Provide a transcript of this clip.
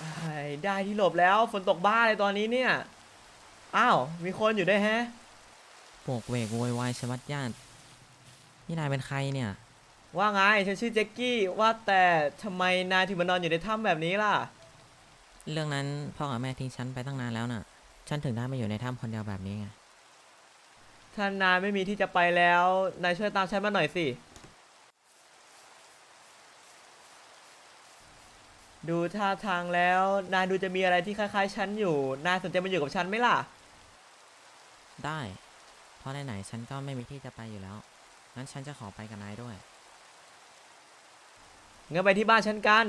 ไอ้ได้ที่หลบแล้วฝนตกบ้าเลยตอนนี้เนี่ย อ้าว มีคนอยู่ด้วยแฮะโปกเวกโวยวายชะมัดญาตินี่นายเป็นใครเนี่ย ว่าไงฉันชื่อแจ็คกี้ว่าแต่ทำไมนายถึงมานอนอยู่ในถ้ำแบบนี้ล่ะ เรื่องนั้นพ่อกับแม่ทิ้งฉันไปตั้งนานแล้วน่ะ ฉันถึงได้มาอยู่ในถ้ำคนเดียวแบบนี้ไง ถ้านายไม่มีที่จะไปแล้ว นายช่วยตามฉันมาหน่อยสิ ดูท่าทางแล้วนายดูจะมีอะไรที่คล้ายๆฉันอยู่ นายสนใจมาอยู่กับฉันไหมล่ะ ได้ เพราะไหนๆฉันก็ไม่มีที่จะไปอยู่แล้ว งั้นฉันจะขอไปกับนายด้วย งั้นไปที่บ้านฉันกัน